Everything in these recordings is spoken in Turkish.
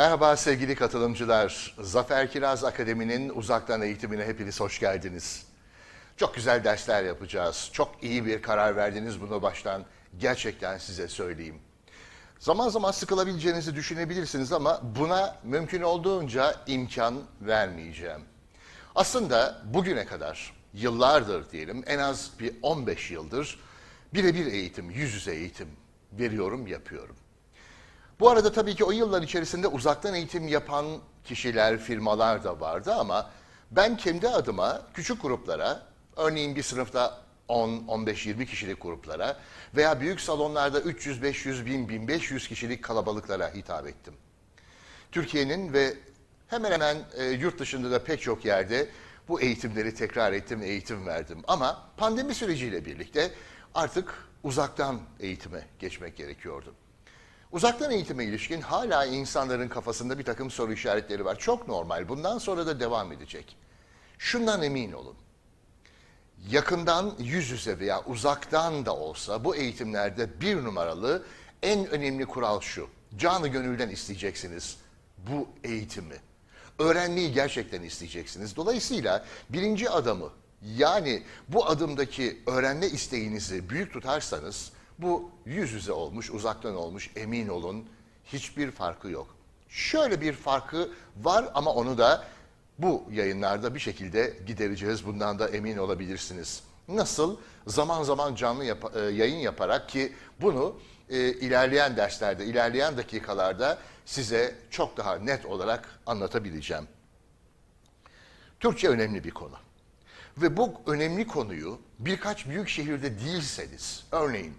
Merhaba sevgili katılımcılar. Zafer Kiraz Akademi'nin uzaktan eğitimine hepiniz hoş geldiniz. Çok güzel dersler yapacağız. Çok iyi bir karar verdiniz bunu baştan. Gerçekten size söyleyeyim. Zaman zaman sıkılabileceğinizi düşünebilirsiniz ama buna mümkün olduğunca imkan vermeyeceğim. Aslında bugüne kadar yıllardır diyelim en az bir 15 yıldır birebir eğitim, yüz yüze eğitim veriyorum, yapıyorum. Bu arada tabii ki o yıllar içerisinde uzaktan eğitim yapan kişiler, firmalar da vardı ama ben kendi adıma küçük gruplara, örneğin bir sınıfta 10, 15, 20 kişilik gruplara veya büyük salonlarda 300, 500, 1000, 1500 kişilik kalabalıklara hitap ettim. Türkiye'nin ve hemen hemen e, yurt dışında da pek çok yerde bu eğitimleri tekrar ettim, eğitim verdim. Ama pandemi süreciyle birlikte artık uzaktan eğitime geçmek gerekiyordu. Uzaktan eğitime ilişkin hala insanların kafasında bir takım soru işaretleri var. Çok normal. Bundan sonra da devam edecek. Şundan emin olun. Yakından yüz yüze veya uzaktan da olsa bu eğitimlerde bir numaralı en önemli kural şu. Canı gönülden isteyeceksiniz bu eğitimi. Öğrenmeyi gerçekten isteyeceksiniz. Dolayısıyla birinci adamı yani bu adımdaki öğrenme isteğinizi büyük tutarsanız bu yüz yüze olmuş, uzaktan olmuş emin olun hiçbir farkı yok. Şöyle bir farkı var ama onu da bu yayınlarda bir şekilde gidereceğiz. Bundan da emin olabilirsiniz. Nasıl? Zaman zaman canlı yap- e, yayın yaparak ki bunu e, ilerleyen derslerde, ilerleyen dakikalarda size çok daha net olarak anlatabileceğim. Türkçe önemli bir konu. Ve bu önemli konuyu birkaç büyük şehirde değilseniz, örneğin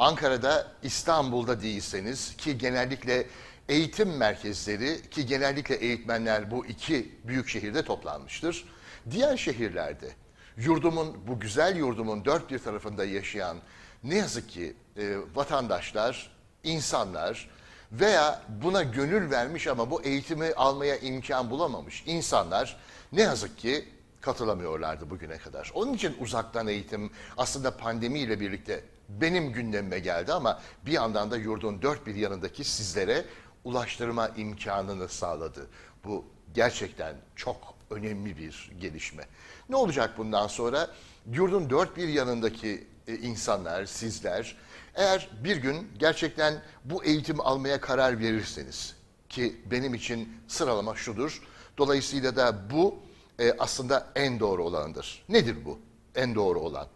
Ankara'da, İstanbul'da değilseniz ki genellikle eğitim merkezleri ki genellikle eğitmenler bu iki büyük şehirde toplanmıştır. Diğer şehirlerde yurdumun, bu güzel yurdumun dört bir tarafında yaşayan ne yazık ki e, vatandaşlar, insanlar veya buna gönül vermiş ama bu eğitimi almaya imkan bulamamış insanlar ne yazık ki katılamıyorlardı bugüne kadar. Onun için uzaktan eğitim aslında pandemiyle birlikte benim gündemime geldi ama bir yandan da yurdun dört bir yanındaki sizlere ulaştırma imkanını sağladı. Bu gerçekten çok önemli bir gelişme. Ne olacak bundan sonra? Yurdun dört bir yanındaki e, insanlar, sizler eğer bir gün gerçekten bu eğitim almaya karar verirseniz ki benim için sıralama şudur. Dolayısıyla da bu e, aslında en doğru olandır. Nedir bu? En doğru olan.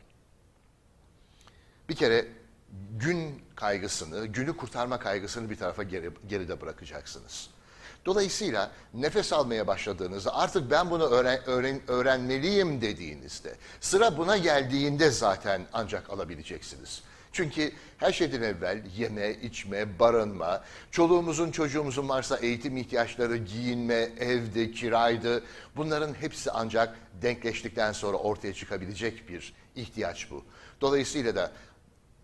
Bir kere gün kaygısını, günü kurtarma kaygısını bir tarafa geri, geride bırakacaksınız. Dolayısıyla nefes almaya başladığınızda artık ben bunu öğren, öğren, öğrenmeliyim dediğinizde sıra buna geldiğinde zaten ancak alabileceksiniz. Çünkü her şeyden evvel yeme, içme, barınma, çoluğumuzun çocuğumuzun varsa eğitim ihtiyaçları, giyinme, evde, kiraydı bunların hepsi ancak denkleştikten sonra ortaya çıkabilecek bir ihtiyaç bu. Dolayısıyla da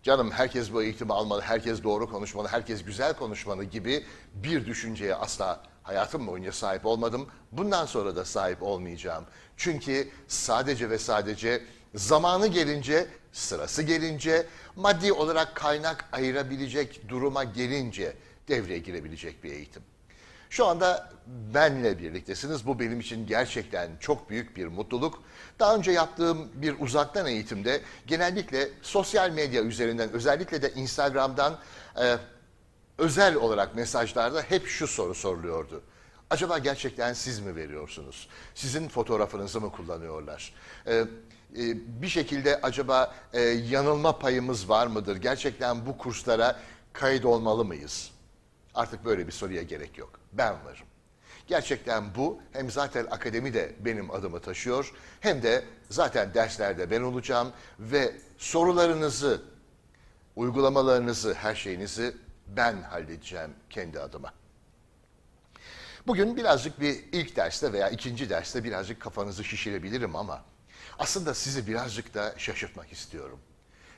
canım herkes bu eğitimi almalı, herkes doğru konuşmalı, herkes güzel konuşmalı gibi bir düşünceye asla hayatım boyunca sahip olmadım. Bundan sonra da sahip olmayacağım. Çünkü sadece ve sadece zamanı gelince, sırası gelince, maddi olarak kaynak ayırabilecek duruma gelince devreye girebilecek bir eğitim. Şu anda benle birliktesiniz. Bu benim için gerçekten çok büyük bir mutluluk. Daha önce yaptığım bir uzaktan eğitimde genellikle sosyal medya üzerinden özellikle de Instagram'dan e, özel olarak mesajlarda hep şu soru soruluyordu. Acaba gerçekten siz mi veriyorsunuz? Sizin fotoğrafınızı mı kullanıyorlar? Ee, bir şekilde acaba e, yanılma payımız var mıdır? Gerçekten bu kurslara kayıt olmalı mıyız? Artık böyle bir soruya gerek yok. Ben varım. Gerçekten bu hem zaten akademi de benim adımı taşıyor hem de zaten derslerde ben olacağım ve sorularınızı, uygulamalarınızı, her şeyinizi ben halledeceğim kendi adıma. Bugün birazcık bir ilk derste veya ikinci derste birazcık kafanızı şişirebilirim ama aslında sizi birazcık da şaşırtmak istiyorum.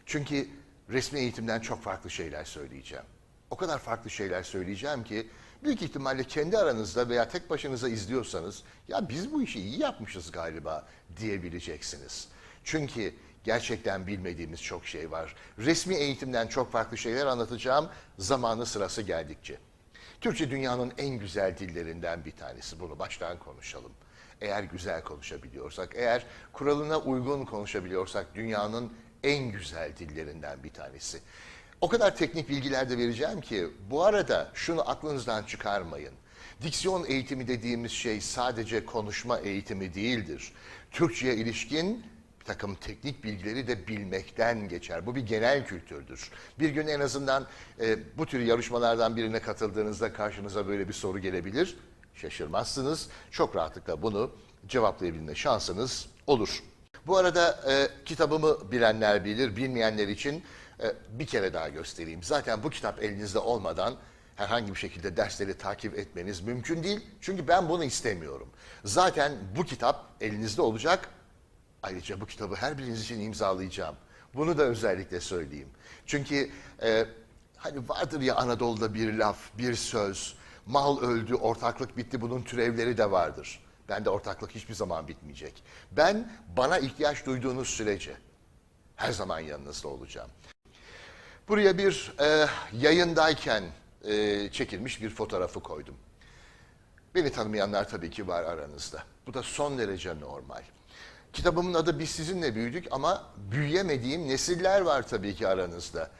Çünkü resmi eğitimden çok farklı şeyler söyleyeceğim. O kadar farklı şeyler söyleyeceğim ki büyük ihtimalle kendi aranızda veya tek başınıza izliyorsanız ya biz bu işi iyi yapmışız galiba diyebileceksiniz. Çünkü gerçekten bilmediğimiz çok şey var. Resmi eğitimden çok farklı şeyler anlatacağım zamanı sırası geldikçe. Türkçe dünyanın en güzel dillerinden bir tanesi. Bunu baştan konuşalım. Eğer güzel konuşabiliyorsak, eğer kuralına uygun konuşabiliyorsak dünyanın en güzel dillerinden bir tanesi. O kadar teknik bilgiler de vereceğim ki bu arada şunu aklınızdan çıkarmayın. Diksiyon eğitimi dediğimiz şey sadece konuşma eğitimi değildir. Türkçe'ye ilişkin bir takım teknik bilgileri de bilmekten geçer. Bu bir genel kültürdür. Bir gün en azından e, bu tür yarışmalardan birine katıldığınızda karşınıza böyle bir soru gelebilir. Şaşırmazsınız. Çok rahatlıkla bunu cevaplayabilme şansınız olur. Bu arada e, kitabımı bilenler bilir, bilmeyenler için bir kere daha göstereyim. Zaten bu kitap elinizde olmadan herhangi bir şekilde dersleri takip etmeniz mümkün değil. Çünkü ben bunu istemiyorum. Zaten bu kitap elinizde olacak. Ayrıca bu kitabı her biriniz için imzalayacağım. Bunu da özellikle söyleyeyim. Çünkü e, hani vardır ya Anadolu'da bir laf, bir söz, mal öldü, ortaklık bitti, bunun türevleri de vardır. Ben de ortaklık hiçbir zaman bitmeyecek. Ben bana ihtiyaç duyduğunuz sürece her zaman yanınızda olacağım. Buraya bir e, yayındayken e, çekilmiş bir fotoğrafı koydum. Beni tanımayanlar tabii ki var aranızda. Bu da son derece normal. Kitabımın adı Biz Sizinle Büyüdük ama büyüyemediğim nesiller var tabii ki aranızda.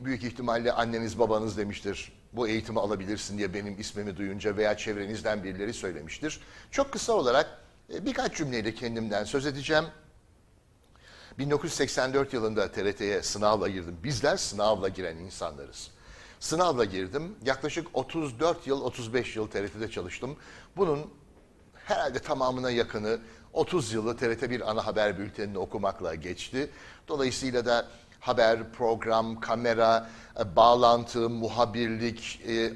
Büyük ihtimalle anneniz babanız demiştir. Bu eğitimi alabilirsin diye benim ismimi duyunca veya çevrenizden birileri söylemiştir. Çok kısa olarak e, birkaç cümleyle kendimden söz edeceğim. 1984 yılında TRT'ye sınavla girdim. Bizler sınavla giren insanlarız. Sınavla girdim. Yaklaşık 34 yıl, 35 yıl TRT'de çalıştım. Bunun herhalde tamamına yakını 30 yılı TRT bir ana haber bültenini okumakla geçti. Dolayısıyla da haber, program, kamera, e, bağlantı, muhabirlik, e,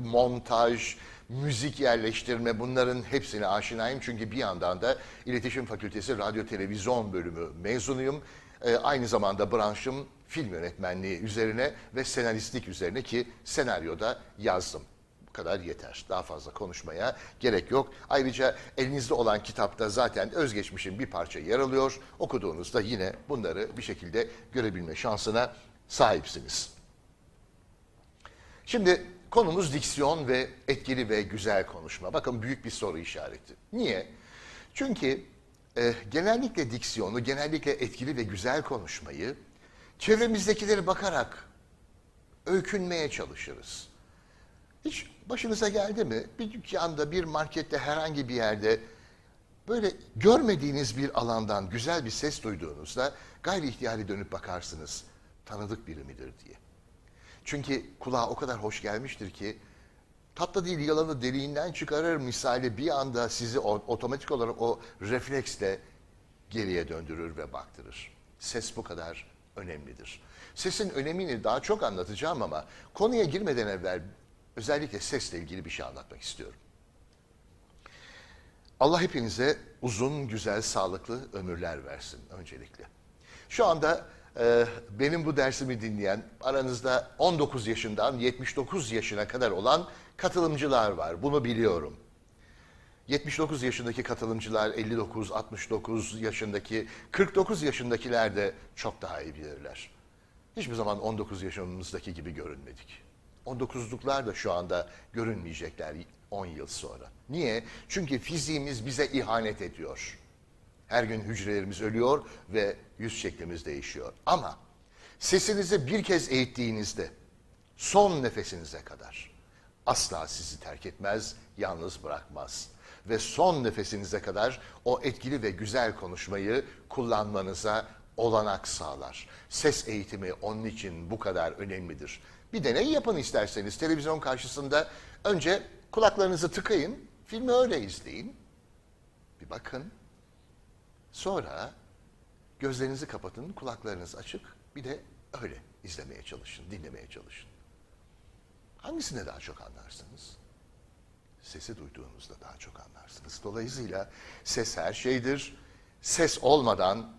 montaj, müzik yerleştirme bunların hepsine aşinayım. Çünkü bir yandan da İletişim Fakültesi Radyo Televizyon bölümü mezunuyum. E, aynı zamanda branşım film yönetmenliği üzerine ve senaristlik üzerine ki senaryoda yazdım. Bu kadar yeter. Daha fazla konuşmaya gerek yok. Ayrıca elinizde olan kitapta zaten özgeçmişin bir parça yer alıyor. Okuduğunuzda yine bunları bir şekilde görebilme şansına sahipsiniz. Şimdi konumuz diksiyon ve etkili ve güzel konuşma. Bakın büyük bir soru işareti. Niye? Çünkü e, genellikle diksiyonu, genellikle etkili ve güzel konuşmayı çevremizdekileri bakarak öykünmeye çalışırız. Hiç başınıza geldi mi? Bir dükkanda, bir markette, herhangi bir yerde böyle görmediğiniz bir alandan güzel bir ses duyduğunuzda gayri ihtiyari dönüp bakarsınız. Tanıdık biri midir diye. Çünkü kulağa o kadar hoş gelmiştir ki tatlı değil yalanı deliğinden çıkarır misali bir anda sizi otomatik olarak o refleksle geriye döndürür ve baktırır. Ses bu kadar önemlidir. Sesin önemini daha çok anlatacağım ama konuya girmeden evvel özellikle sesle ilgili bir şey anlatmak istiyorum. Allah hepinize uzun, güzel, sağlıklı ömürler versin öncelikle. Şu anda e, benim bu dersimi dinleyen aranızda 19 yaşından 79 yaşına kadar olan katılımcılar var. Bunu biliyorum. 79 yaşındaki katılımcılar 59, 69 yaşındaki, 49 yaşındakiler de çok daha iyi bilirler. Hiçbir zaman 19 yaşımızdaki gibi görünmedik. 19'luklar da şu anda görünmeyecekler 10 yıl sonra. Niye? Çünkü fiziğimiz bize ihanet ediyor. Her gün hücrelerimiz ölüyor ve yüz şeklimiz değişiyor. Ama sesinizi bir kez eğittiğinizde son nefesinize kadar asla sizi terk etmez, yalnız bırakmaz. Ve son nefesinize kadar o etkili ve güzel konuşmayı kullanmanıza olanak sağlar. Ses eğitimi onun için bu kadar önemlidir. Bir deney yapın isterseniz televizyon karşısında önce kulaklarınızı tıkayın, filmi öyle izleyin. Bir bakın. Sonra gözlerinizi kapatın, kulaklarınız açık. Bir de öyle izlemeye çalışın, dinlemeye çalışın. Hangisine daha çok anlarsınız? Sesi duyduğunuzda daha çok anlarsınız. Dolayısıyla ses her şeydir. Ses olmadan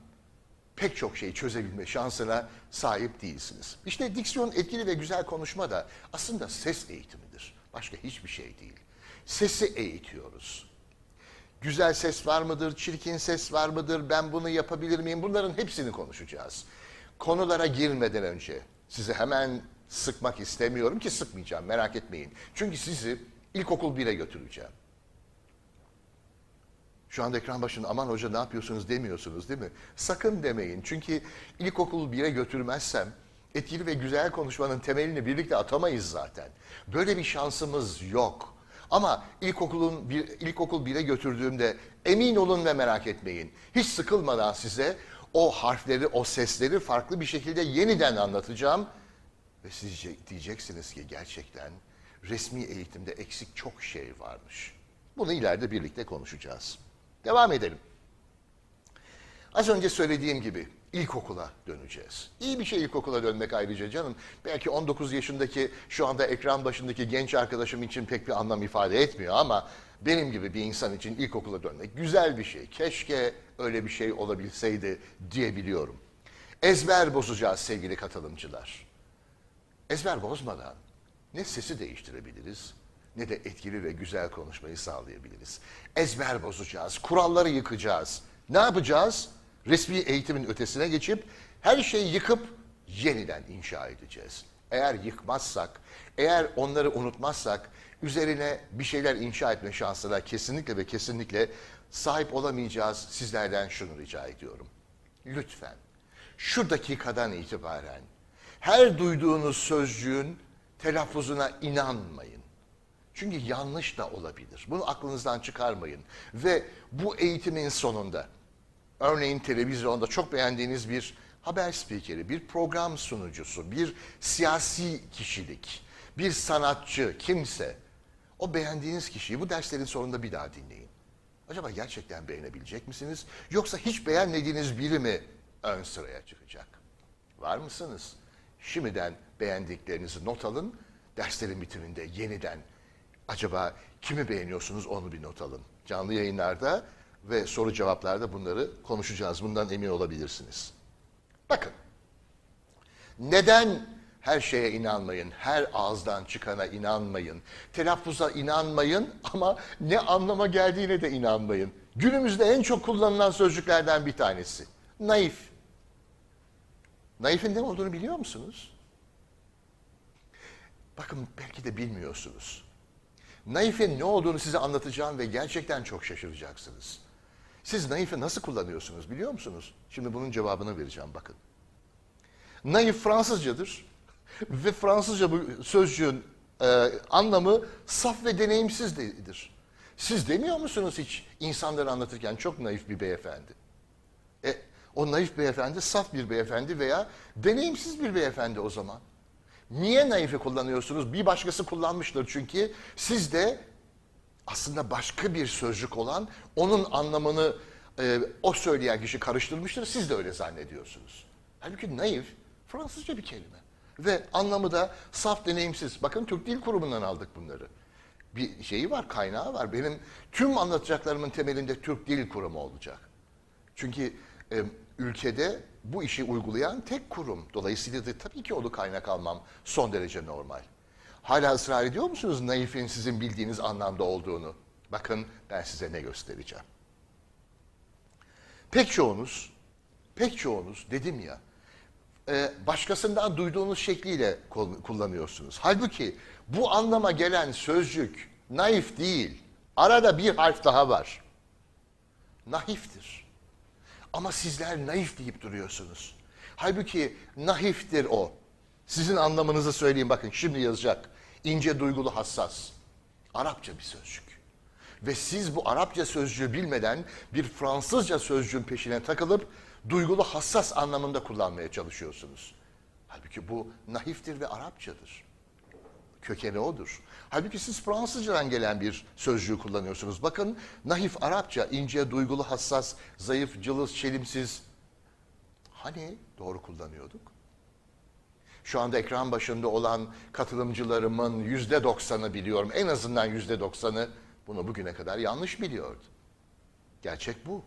pek çok şeyi çözebilme şansına sahip değilsiniz. İşte diksiyon etkili ve güzel konuşma da aslında ses eğitimidir. Başka hiçbir şey değil. Sesi eğitiyoruz. Güzel ses var mıdır, çirkin ses var mıdır, ben bunu yapabilir miyim? Bunların hepsini konuşacağız. Konulara girmeden önce size hemen sıkmak istemiyorum ki sıkmayacağım merak etmeyin. Çünkü sizi ilkokul 1'e götüreceğim. Şu anda ekran başında aman hoca ne yapıyorsunuz demiyorsunuz değil mi? Sakın demeyin. Çünkü ilkokul 1'e götürmezsem etkili ve güzel konuşmanın temelini birlikte atamayız zaten. Böyle bir şansımız yok. Ama ilkokulun bir, ilkokul 1'e götürdüğümde emin olun ve merak etmeyin. Hiç sıkılmadan size o harfleri, o sesleri farklı bir şekilde yeniden anlatacağım. Ve siz diyeceksiniz ki gerçekten resmi eğitimde eksik çok şey varmış. Bunu ileride birlikte konuşacağız. Devam edelim. Az önce söylediğim gibi ilkokula döneceğiz. İyi bir şey ilkokula dönmek ayrıca canım. Belki 19 yaşındaki şu anda ekran başındaki genç arkadaşım için pek bir anlam ifade etmiyor ama benim gibi bir insan için ilkokula dönmek güzel bir şey. Keşke öyle bir şey olabilseydi diyebiliyorum. Ezber bozacağız sevgili katılımcılar. Ezber bozmadan ne sesi değiştirebiliriz ne de etkili ve güzel konuşmayı sağlayabiliriz. Ezber bozacağız, kuralları yıkacağız. Ne yapacağız? Resmi eğitimin ötesine geçip her şeyi yıkıp yeniden inşa edeceğiz. Eğer yıkmazsak, eğer onları unutmazsak üzerine bir şeyler inşa etme şansına kesinlikle ve kesinlikle sahip olamayacağız. Sizlerden şunu rica ediyorum. Lütfen şu dakikadan itibaren her duyduğunuz sözcüğün telaffuzuna inanmayın. Çünkü yanlış da olabilir. Bunu aklınızdan çıkarmayın. Ve bu eğitimin sonunda, örneğin televizyonda çok beğendiğiniz bir haber spikeri, bir program sunucusu, bir siyasi kişilik, bir sanatçı, kimse, o beğendiğiniz kişiyi bu derslerin sonunda bir daha dinleyin. Acaba gerçekten beğenebilecek misiniz? Yoksa hiç beğenmediğiniz biri mi ön sıraya çıkacak? Var mısınız? Şimdiden beğendiklerinizi not alın. Derslerin bitiminde yeniden acaba kimi beğeniyorsunuz onu bir not alın. Canlı yayınlarda ve soru cevaplarda bunları konuşacağız. Bundan emin olabilirsiniz. Bakın. Neden her şeye inanmayın, her ağızdan çıkana inanmayın, telaffuza inanmayın ama ne anlama geldiğine de inanmayın. Günümüzde en çok kullanılan sözcüklerden bir tanesi. Naif. Naifin ne olduğunu biliyor musunuz? Bakın belki de bilmiyorsunuz. Naifin ne olduğunu size anlatacağım ve gerçekten çok şaşıracaksınız. Siz naifi nasıl kullanıyorsunuz biliyor musunuz? Şimdi bunun cevabını vereceğim bakın. Naif Fransızcadır ve Fransızca bu sözcüğün e, anlamı saf ve deneyimsizdir. Siz demiyor musunuz hiç insanları anlatırken çok naif bir beyefendi? E, o naif beyefendi saf bir beyefendi veya deneyimsiz bir beyefendi o zaman. Niye naifi kullanıyorsunuz? Bir başkası kullanmıştır çünkü siz de aslında başka bir sözcük olan onun anlamını e, o söyleyen kişi karıştırmıştır. Siz de öyle zannediyorsunuz. Halbuki naif Fransızca bir kelime. Ve anlamı da saf deneyimsiz. Bakın Türk Dil Kurumu'ndan aldık bunları. Bir şeyi var, kaynağı var. Benim tüm anlatacaklarımın temelinde Türk Dil Kurumu olacak. Çünkü e, ülkede bu işi uygulayan tek kurum. Dolayısıyla da tabii ki onu kaynak almam son derece normal. Hala ısrar ediyor musunuz naifin sizin bildiğiniz anlamda olduğunu? Bakın ben size ne göstereceğim. Pek çoğunuz, pek çoğunuz dedim ya, e, başkasından duyduğunuz şekliyle kullanıyorsunuz. Halbuki bu anlama gelen sözcük naif değil. Arada bir harf daha var. Naiftir. Ama sizler naif deyip duruyorsunuz. Halbuki naiftir o. Sizin anlamınızı söyleyeyim bakın şimdi yazacak. İnce duygulu hassas. Arapça bir sözcük. Ve siz bu Arapça sözcüğü bilmeden bir Fransızca sözcüğün peşine takılıp duygulu hassas anlamında kullanmaya çalışıyorsunuz. Halbuki bu naiftir ve Arapçadır. Kökeni odur. Halbuki siz Fransızcadan gelen bir sözcüğü kullanıyorsunuz. Bakın naif Arapça, ince, duygulu, hassas, zayıf, cılız, çelimsiz. Hani doğru kullanıyorduk? Şu anda ekran başında olan katılımcılarımın yüzde doksanı biliyorum. En azından yüzde doksanı bunu bugüne kadar yanlış biliyordu. Gerçek bu.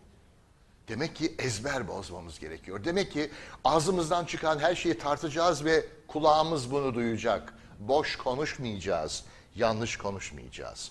Demek ki ezber bozmamız gerekiyor. Demek ki ağzımızdan çıkan her şeyi tartacağız ve kulağımız bunu duyacak. Boş konuşmayacağız, yanlış konuşmayacağız.